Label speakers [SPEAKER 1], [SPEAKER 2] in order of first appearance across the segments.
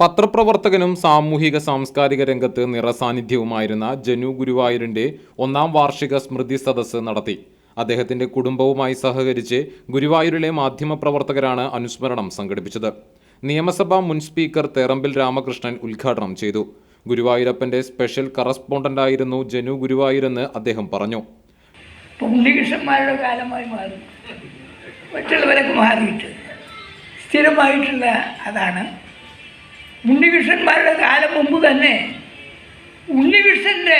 [SPEAKER 1] പത്രപ്രവർത്തകനും സാമൂഹിക സാംസ്കാരിക രംഗത്ത് നിറസാന്നിധ്യവുമായിരുന്ന ജനു ഗുരുവായൂരിന്റെ ഒന്നാം വാർഷിക സ്മൃതി സദസ്സ് നടത്തി. അദ്ദേഹത്തിന്റെ കുടുംബവുമായി സഹകരിച്ച് ഗുരുവായൂരിലെ മാധ്യമപ്രവർത്തകരാണ് അനുസ്മരണം സംഘടിപ്പിച്ചത്. നിയമസഭാ മുൻ സ്പീക്കർ തേറമ്പിൽ രാമകൃഷ്ണൻ ഉദ്ഘാടനം ചെയ്തു. ഗുരുവായൂരപ്പന്റെ സ്പെഷ്യൽ കറസ്പോണ്ടന്റായിരുന്നു ജനു ഗുരുവായൂരെന്ന് അദ്ദേഹം പറഞ്ഞു.
[SPEAKER 2] കാലമായി മാറും. മറ്റുള്ളവരൊക്കെ മാറിയിട്ട്. സ്ഥിരമായിട്ടുള്ള അതാണ് ഉണ്ണികൃഷ്ണന്മാരുടെ കാലം മുമ്പ് തന്നെ ഉണ്ണികൃഷ്ണന്റെ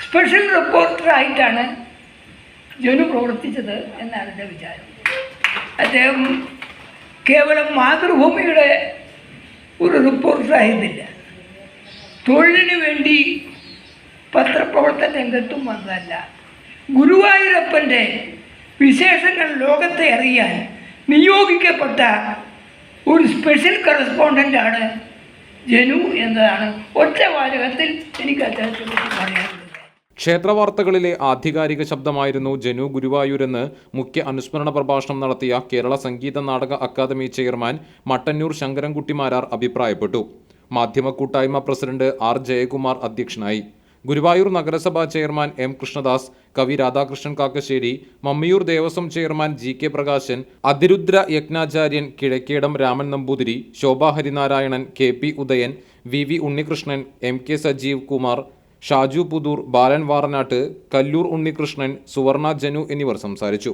[SPEAKER 2] സ്പെഷ്യൽ റിപ്പോർട്ടറായിട്ടാണ് ജനു പ്രവർത്തിച്ചത് എന്നാണ് എന്റെ വിചാരം. അദ്ദേഹം കേവലം മാതൃഭൂമിയുടെ ഒരു റിപ്പോർട്ടറായിരുന്നില്ല തൊഴിലിന് വേണ്ടി പത്രപ്രവർത്തന രംഗത്തും വന്നതല്ല. ഗുരുവായൂരപ്പന്റെ വിശേഷങ്ങൾ ലോകത്തെ അറിയാൻ നിയോഗിക്കപ്പെട്ട ഒരു സ്പെഷ്യൽ കറസ്പോണ്ടന്റ് ആണ് ജനു എന്നതാണ് ഒറ്റ വാചകത്തിൽ എനിക്ക് അദ്ദേഹത്തെ പറ്റി പറയാനുള്ളത്.
[SPEAKER 1] ക്ഷേത്രവാർത്തകളിലെ ആധികാരിക ശബ്ദമായിരുന്നു ജനു ഗുരുവായൂരെന്ന് മുഖ്യ അനുസ്മരണ പ്രഭാഷണം നടത്തിയ കേരള സംഗീത നാടക അക്കാദമി ചെയർമാൻ മട്ടന്നൂർ ശങ്കരൻകുട്ടിമാരാർ അഭിപ്രായപ്പെട്ടു. മാധ്യമ കൂട്ടായ്മ പ്രസിഡന്റ് ആർ ജയകുമാർ അധ്യക്ഷനായി. ഗുരുവായൂർ നഗരസഭാ ചെയർമാൻ എം കൃഷ്ണദാസ് കവി Radhakrishnan Kakkassery Mammiyur Devaswom chairman G K Prakashan Athirudra യജ്ഞാചാര്യൻ Kizhakkedam Raman Namboothiri Shobha Harinarayanan K P Udayan V V Unnikrishnan M K Sajeev Kumar Shaju Puthur Balan Varanattu Kallur Unnikrishnan Suvarna Janu എന്നിവർ സംസാരിച്ചു.